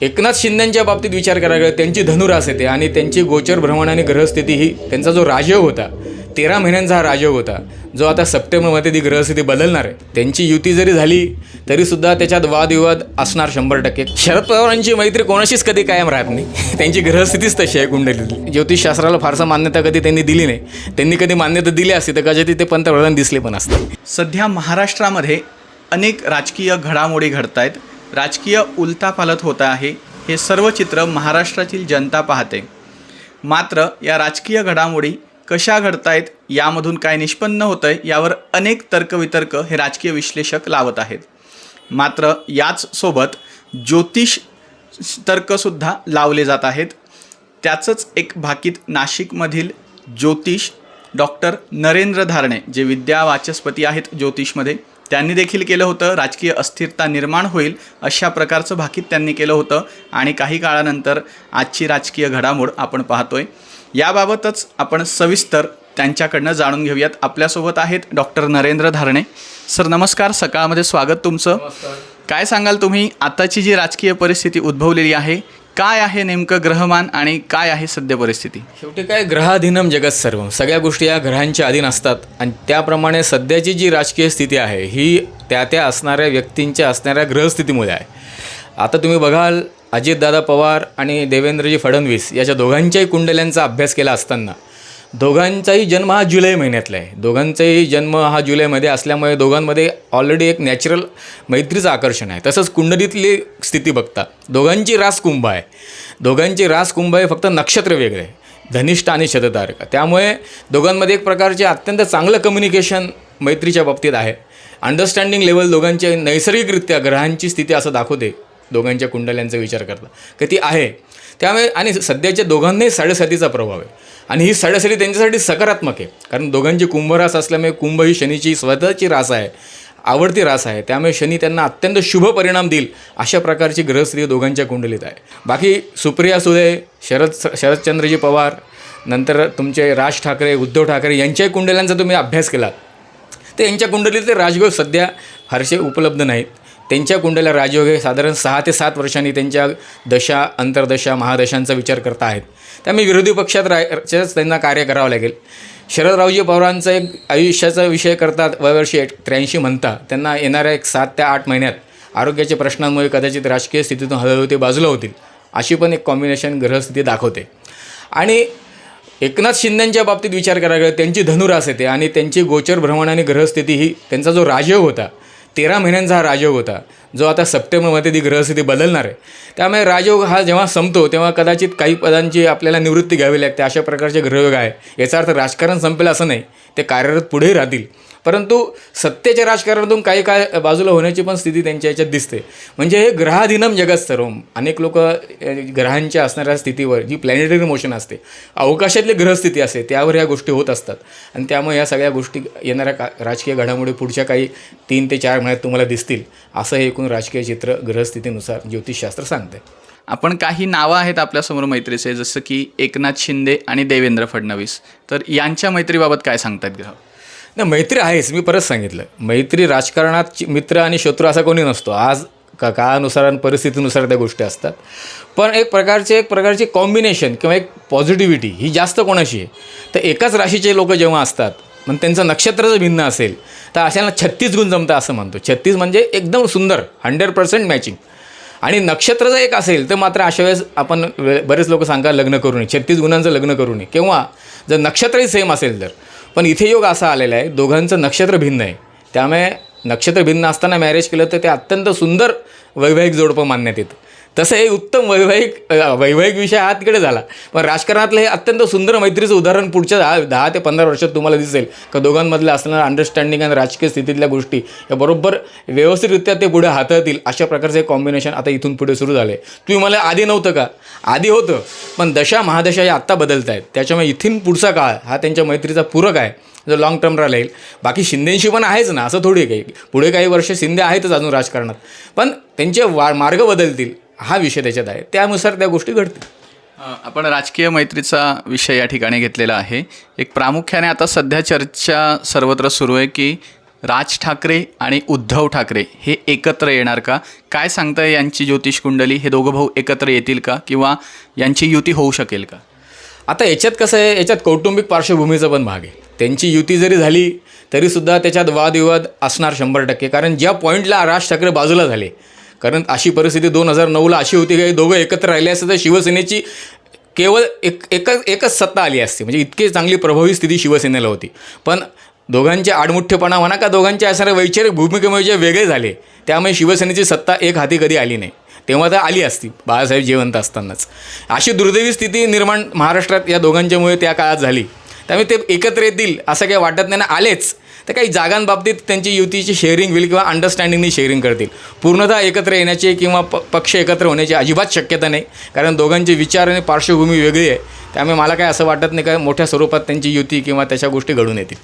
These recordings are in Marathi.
एकनाथ शिंद्यांच्या बाबतीत विचार करायला गेला त्यांची धनुरास येते आणि त्यांची गोचर भ्रमण आणि ग्रहस्थिती ही त्यांचा जो राजयोग होता तेरा महिन्यांचा हा राजयोग होता जो आता सप्टेंबरमध्ये ती ग्रहस्थिती बदलणार आहे. त्यांची युती जरी झाली तरीसुद्धा त्याच्यात वादविवाद असणार शंभर टक्के. शरद पवारांची मैत्री कोणाशीच कधी कायम राहत नाही. त्यांची ग्रहस्थितीच तशी आहे कुंडलीतली. ज्योतिषशास्त्राला फारसा मान्यता कधी त्यांनी दिली नाही. त्यांनी कधी मान्यता दिली असती तर कदाचित ते पंतप्रधान दिसले पण असते. सध्या महाराष्ट्रामध्ये अनेक राजकीय घडामोडी घडत आहेत राजकीय उलथापालथ होत आहे हे सर्व चित्र महाराष्ट्रातील जनता पाहते. मात्र या राजकीय घडामोडी कशा घडतायत यामधून काय निष्पन्न होतं आहे यावर अनेक तर्कवितर्क हे राजकीय विश्लेषक लावत आहेत. मात्र याच सोबत ज्योतिष तर्कसुद्धा लावले जात आहेत. त्याचंच एक भाकीत नाशिकमधील ज्योतिष डॉक्टर नरेंद्र धारणे जे विद्या वाचस्पती आहेत ज्योतिषमध्ये त्यांनी देखील केलं होतं. राजकीय अस्थिरता निर्माण होईल अशा प्रकारचं भाकीत त्यांनी केलं होतं. आणि काही काळानंतर आजची राजकीय घडामोड आपण पाहतोय. याबाबतच आपण सविस्तर त्यांच्याकडनं जाणून घेऊयात. आपल्यासोबत आहेत डॉक्टर नरेंद्र धारणे. सर नमस्कार. सकाळमध्ये स्वागत तुमचं. काय सांगाल तुम्ही? आताची जी राजकीय परिस्थिती उद्भवलेली आहे काय आहे नेमकं ग्रहमान आणि काय आहे सद्य परिस्थिती? शेवटी काय? ग्रहाधीनम जगत सर्व. सगळ्या गोष्टी या ग्रहांच्या अधीन असतात. आणि त्याप्रमाणे सध्याची जी राजकीय स्थिती आहे ही त्या त्या असणाऱ्या व्यक्तींच्या असणाऱ्या ग्रहस्थितीमुळे आहे. आता तुम्ही बघाल अजितदादा पवार आणि देवेंद्रजी फडणवीस याच्या दोघांच्याही कुंडल्यांचा अभ्यास केला असताना. दोघांचाही जन्म हा जुलै महिन्यातला आहे. दोघांचाही जन्म हा जुलैमध्ये असल्यामुळे दोघांमध्ये ऑलरेडी एक नॅचरल मैत्रीचं आकर्षण आहे. तसंच कुंडलीतली स्थिती बघता दोघांची रास कुंभ आहे. दोघांची रास कुंभ आहे फक्त नक्षत्र वेगळे आहे. धनिष्ठ आणि शततारका. त्यामुळे दोघांमध्ये एक प्रकारचे अत्यंत चांगलं कम्युनिकेशन मैत्रीच्या बाबतीत आहे. अंडरस्टँडिंग लेवल दोघांचे नैसर्गिकरित्या ग्रहांची स्थिती असं दाखवते दोघांच्या कुंडल्यांचा विचार करता. की ती आहे. त्यामुळे आणि सध्याच्या दोघांनाही साडेसातीचा प्रभाव आहे. आणि ही साडेसाती त्यांच्यासाठी सकारात्मक आहे. कारण दोघांची कुंभरास असल्यामुळे कुंभ ही शनीची स्वतःची रास आहे आवडती रास आहे. त्यामुळे शनी त्यांना अत्यंत शुभ परिणाम देईल अशा प्रकारची ग्रहस्थिती दोघांच्या कुंडलीत आहे. बाकी सुप्रिया सुळे शरद शरदचंद्रजी पवार नंतर तुमचे राज ठाकरे उद्धव ठाकरे यांच्याही कुंडल्यांचा तुम्ही अभ्यास केला तर यांच्या कुंडलीतले राजयोग सध्या फारसे उपलब्ध नाहीत. त्यांच्या कुंडल्या राजयोग हे साधारण सहा ते सात वर्षांनी त्यांच्या दशा अंतर्दशा महादशांचा विचार करता आहेत. त्यामुळे विरोधी पक्षात राहायचंच त्यांना कार्य करावं लागेल. शरदरावजी पवारांचा एक आयुष्याचा विषय करतात वयवर्षी एक त्र्याऐंशी म्हणता. त्यांना येणाऱ्या एक सात ते आठ महिन्यात आरोग्याच्या प्रश्नांमुळे कदाचित राजकीय स्थितीतून हळूहळू ते बाजूला होतील अशी पण एक कॉम्बिनेशन ग्रहस्थिती दाखवते. आणि एकनाथ शिंदेंच्या बाबतीत विचार करायला त्यांची धनुरास येते आणि त्यांची गोचर भ्रमण आणि ग्रहस्थिती ही त्यांचा जो राजयोग होता तेरा महिन्यांचा हा राजयोग होता. जो आता सप्टेंबरमध्ये ती ग्रहस्थिती बदलणार आहे. त्यामुळे राजयोग हा जेव्हा संपतो तेव्हा कदाचित काही पदांची आपल्याला निवृत्ती घ्यावी लागते. अशा प्रकारचे ग्रहयोग आहे. याचा अर्थ राजकारण संपेल असं नाही. ते कार्यरत पुढेही राहतील. परंतु सत्तेच्या राजकारणातून काही काय बाजूला होण्याची पण स्थिती त्यांच्या याच्यात दिसते. म्हणजे हे ग्रहाधीनम जगत सर्वम अनेक लोक ग्रहांच्या असणाऱ्या स्थितीवर जी प्लॅनेटरी मोशन असते अवकाशातली ग्रहस्थिती असते त्यावर ह्या गोष्टी होत असतात. आणि त्यामुळे या सगळ्या गोष्टी येणाऱ्या का राजकीय घडामोडी पुढच्या काही तीन ते चार महिन्यात तुम्हाला दिसतील. असं हे एकूण राजकीय चित्र ग्रहस्थितीनुसार ज्योतिषशास्त्र सांगते. आपण काही नावं आहेत आपल्यासमोर मैत्रीचे जसं की एकनाथ शिंदे आणि देवेंद्र फडणवीस. तर यांच्या मैत्रीबाबत काय सांगतात ग्रह? नाही मैत्री आहेच. मी परत सांगितलं. मैत्री राजकारणात मित्र आणि शत्रू असा कोणी नसतो. आज का काळानुसार आणि परिस्थितीनुसार त्या गोष्टी असतात. पण एक प्रकारचे एक प्रकारची कॉम्बिनेशन किंवा एक पॉझिटिव्हिटी ही जास्त कोणाशी आहे? तर एकाच राशीचे लोक जेव्हा असतात मग त्यांचं नक्षत्र जर भिन्न असेल तर अशाला छत्तीस गुण जमतं असं म्हणतो. छत्तीस म्हणजे एकदम सुंदर हंड्रेड पर्सेंट मॅचिंग आणि नक्षत्र जर एक असेल तर मात्र अशा वेळेस आपण बरेच लोक सांगा लग्न करू नये. छत्तीस गुणांचं लग्न करू नये. किंवा जर नक्षत्रही सेम असेल तर. पण इथे योग असा आलेला आहे दोघांचं नक्षत्र भिन्न आहे. त्यामुळे नक्षत्र भिन्न असताना मॅरेज केलं तर ते अत्यंत सुंदर वैवाहिक जोडपं मानण्यात येतं. तसं हे उत्तम वैवाहिक वैवाहिक विषय हा तिकडे झाला. पण राजकारणातलं हे अत्यंत सुंदर मैत्रीचं उदाहरण पुढच्या दहा दहा ते पंधरा वर्षात तुम्हाला दिसेल. का दोघांमधलं असणारं अंडरस्टँडिंग आणि राजकीय स्थितीतल्या गोष्टी या बरोबर व्यवस्थितरित्या ते पुढे हाताळतील अशा प्रकारचं हे कॉम्बिनेशन आता इथून पुढे सुरू झालं आहे तुम्ही मला आधी नव्हतं का? आधी होतं पण दशा महादशा या आत्ता बदलत आहेत त्याच्यामुळे इथून पुढचा काळ हा त्यांच्या मैत्रीचा पूरक आहे जो लॉंग टर्म राहील. बाकी शिंदेशी पण आहेच ना असं थोडी काही. पुढे काही वर्ष शिंदे आहेतच अजून राजकारणात. पण त्यांचे वा मार्ग बदलतील. हा विषय त्याच्यात आहे. त्यानुसार त्या गोष्टी घडतील. आपण राजकीय मैत्रीचा विषय या ठिकाणी घेतलेला आहे. एक प्रामुख्याने आता सध्या चर्चा सर्वत्र सुरू आहे की राज ठाकरे आणि उद्धव ठाकरे हे एकत्र येणार का? काय सांगताय यांची ज्योतिष कुंडली? हे दोघं भाऊ एकत्र येतील का? किंवा यांची युती होऊ शकेल का? आता याच्यात कसं आहे याच्यात कौटुंबिक पार्श्वभूमीचा पण भाग आहे. त्यांची युती जरी झाली तरीसुद्धा त्याच्यात वादविवाद असणार शंभर टक्के. कारण ज्या पॉईंटला राज ठाकरे बाजूला झाले कारण अशी परिस्थिती दोन हजार नऊला अशी होती की दोघं एकत्र राहिले असते तर शिवसेनेची केवळ एक एकच एकच सत्ता आली असती. म्हणजे इतकी चांगली प्रभावी स्थिती शिवसेनेला होती. पण दोघांच्या आडमुठ्ठेपणा म्हणा का दोघांच्या असणाऱ्या वैचारिक भूमिकेमुळे जे वेगळे झाले त्यामुळे शिवसेनेची सत्ता एक हाती कधी आली नाही. तेव्हा तर आली असती बाळासाहेब जिवंत असतानाच. अशी दुर्दैवी स्थिती निर्माण महाराष्ट्रात या दोघांच्यामुळे त्या काळात झाली. त्यामुळे ते एकत्र येतील असं काही वाटत नाही. ना आलेच. तर काही जागांबाबतीत त्यांची युतीची शेअरिंग होईल किंवा अंडरस्टँडिंगनी शेअरिंग करतील. पूर्णतः एकत्र येण्याची किंवा प पक्ष एकत्र होण्याची अजिबात शक्यता नाही. कारण दोघांचे विचार आणि पार्श्वभूमी वेगळी आहे. त्यामुळे मला काय असं वाटत नाही का मोठ्या स्वरूपात त्यांची युती किंवा त्याच्या गोष्टी घडून येतील.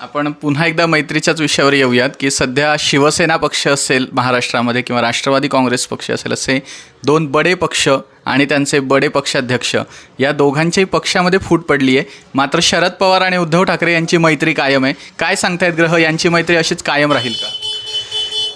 आपण पुन्हा एकदा मैत्रीच्याच विषयावर येऊयात की सध्या शिवसेना पक्ष असेल महाराष्ट्रामध्ये किंवा राष्ट्रवादी काँग्रेस पक्ष असेल असे दोन बडे पक्ष आणि त्यांचे बडे पक्षाध्यक्ष. या दोघांच्याही पक्षामध्ये फूट पडली आहे मात्र शरद पवार आणि उद्धव ठाकरे यांची मैत्री कायम आहे. काय सांगतायत ग्रह? यांची मैत्री अशीच कायम राहील का?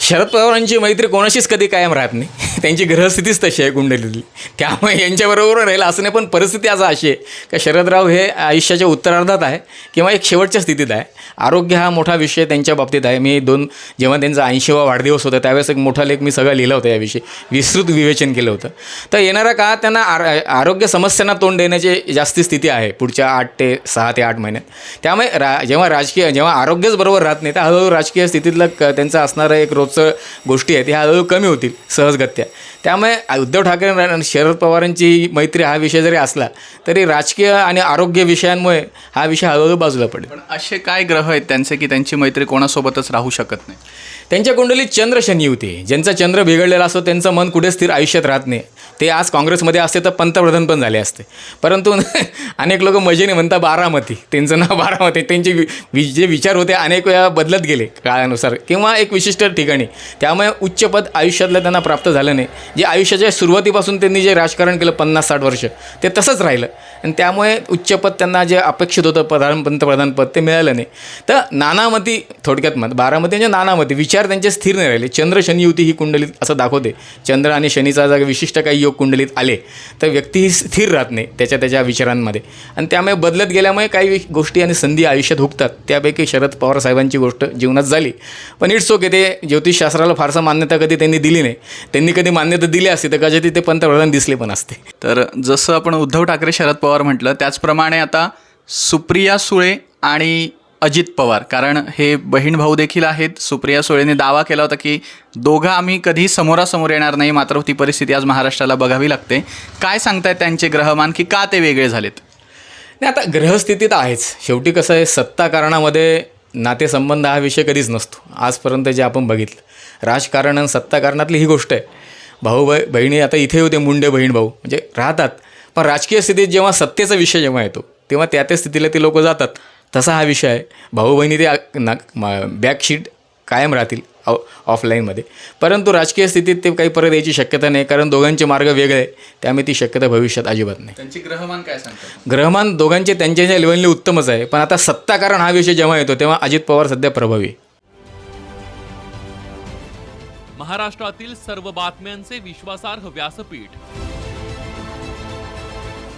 शरद पवारांची मैत्री कोणाशीच कधी कायम राहत नाही. त्यांची ग्रहस्थितीच तशी आहे कुंडलीतली. त्यामुळे यांच्याबरोबर राहील असं नाही पण परिस्थिती आज अशी आहे का शरदराव हे आयुष्याच्या उत्तरार्धात आहे किंवा एक शेवटच्या स्थितीत आहे. आरोग्य हा मोठा विषय त्यांच्या बाबतीत आहे. मी दोन जेव्हा त्यांचा ऐंशीवा वाढदिवस होता त्यावेळेस एक मोठा लेख मी सगळा लिहिला होता याविषयी. विस्तृत विवेचन केलं होतं. तर येणाऱ्या काळात त्यांना आर आरोग्य समस्यांना तोंड देण्याची जास्ती स्थिती आहे पुढच्या आठ ते सहा ते आठ महिन्यात. त्यामुळे रा जेव्हा राजकीय जेव्हा आरोग्यच बरोबर राहत नाही तर हळूहळू राजकीय स्थितीतलं क त्यांचं असणारं एक रोजचं गोष्टी आहेत ह्या हळूहळू कमी होतील सहजगत्या. त्यामुळे उद्धव ठाकरे आणि शरद पवारांची मैत्री हा विषय जरी असला तरी राजकीय आणि आरोग्य विषयांमुळे हा विषय हळूहळू बाजूला पडेल. पण असे काय ग्रह आहेत त्यांचे की त्यांची मैत्री कोणासोबतच राहू शकत नाही? त्यांच्या कुंडलीत चंद्र शनी होती. ज्यांचा चंद्र बिघडलेला असतो त्यांचं मन कुठे स्थिर आयुष्यात राहत नाही. ते आज काँग्रेसमध्ये असते तर पंतप्रधान पण झाले असते. परंतु अनेक लोक मजेने म्हणतात बारामती. त्यांचं नाव बारामती. त्यांचे वि वि- जे विचार होते अनेक वेळा बदलत गेले काळानुसार. किंवा एक विशिष्ट ठिकाणी. त्यामुळे उच्चपद आयुष्यातलं त्यांना प्राप्त झालं नाही. जे आयुष्याच्या सुरुवातीपासून त्यांनी जे राजकारण केलं पन्नास साठ वर्ष ते तसंच राहिलं. आणि त्यामुळे उच्चपद त्यांना जे अपेक्षित होतं प्रधान पंतप्रधान पद ते मिळालं नाही. तर नानामती थोडक्यात मत बारामती म्हणजे नानामती. विचार त्यांचे स्थिर नाही राहिले. चंद्र शनी युती ही कुंडली असं दाखवते. चंद्र आणि शनीचा जागा विशिष्ट काही योग कुंडलीत आले तर व्यक्ती स्थिर राहत नाही त्याच्या त्याच्या विचारांमध्ये. आणि त्यामुळे बदलत गेल्यामुळे काही गोष्टी आणि संधी आयुष्यात हुकतात त्यापैकी शरद पवार साहेबांची गोष्ट जीवनात झाली. पण इट्स ओके ते ज्योतिषशास्त्राला फारसा मान्यता कधी त्यांनी दिली नाही. त्यांनी कधी मान्यता दिली असती तर कदाचित ते पंतप्रधान दिसले पण असते. तर जसं आपण उद्धव ठाकरे शरद पवार म्हटलं त्याचप्रमाणे आता सुप्रिया सुळे आणि अजित पवार. कारण हे बहीण भाऊ देखील आहेत. सुप्रिया सुळेने दावा केला होता की दोघं आम्ही कधी समोरासमोर येणार नाही. मात्र ती परिस्थिती आज महाराष्ट्राला बघावी लागते. काय सांगतायत त्यांचे ग्रहमान की का ते वेगळे झालेत? नाही आता ग्रहस्थितीत आहेच. शेवटी कसं आहे सत्ता कारणामध्ये नातेसंबंध हा विषय कधीच नसतो. आजपर्यंत जे आपण बघितलं राजकारण आणि सत्ताकारणातली ही गोष्ट आहे. भाऊ भाई बहिणी आता इथे होते मुंडे बहीण भाऊ. म्हणजे राहतात. पण राजकीय स्थितीत जेव्हा सत्तेचा विषय जेव्हा येतो तेव्हा त्या त्या स्थितीला ते लोक जातात. तसा हा विषय आहे. भाऊ बहिणी ते ना बॅकशीट कायम राहतील ऑ ऑफलाईनमध्ये परंतु राजकीय स्थितीत ते काही परत यायची शक्यता नाही कारण दोघांचे मार्ग वेगळे आहे त्यामुळे ती शक्यता भविष्यात अजिबात नाही. त्यांचे ग्रहमान काय सांगतात? ग्रहमान दोघांचे त्यांच्या ज्या लेवलने उत्तमच आहे. पण आता सत्ताकारण हा विषय जेव्हा येतो तेव्हा अजित पवार सध्या प्रभावी आहे. महाराष्ट्रातील सर्व बातम्यांचे विश्वासार्ह व्यासपीठ.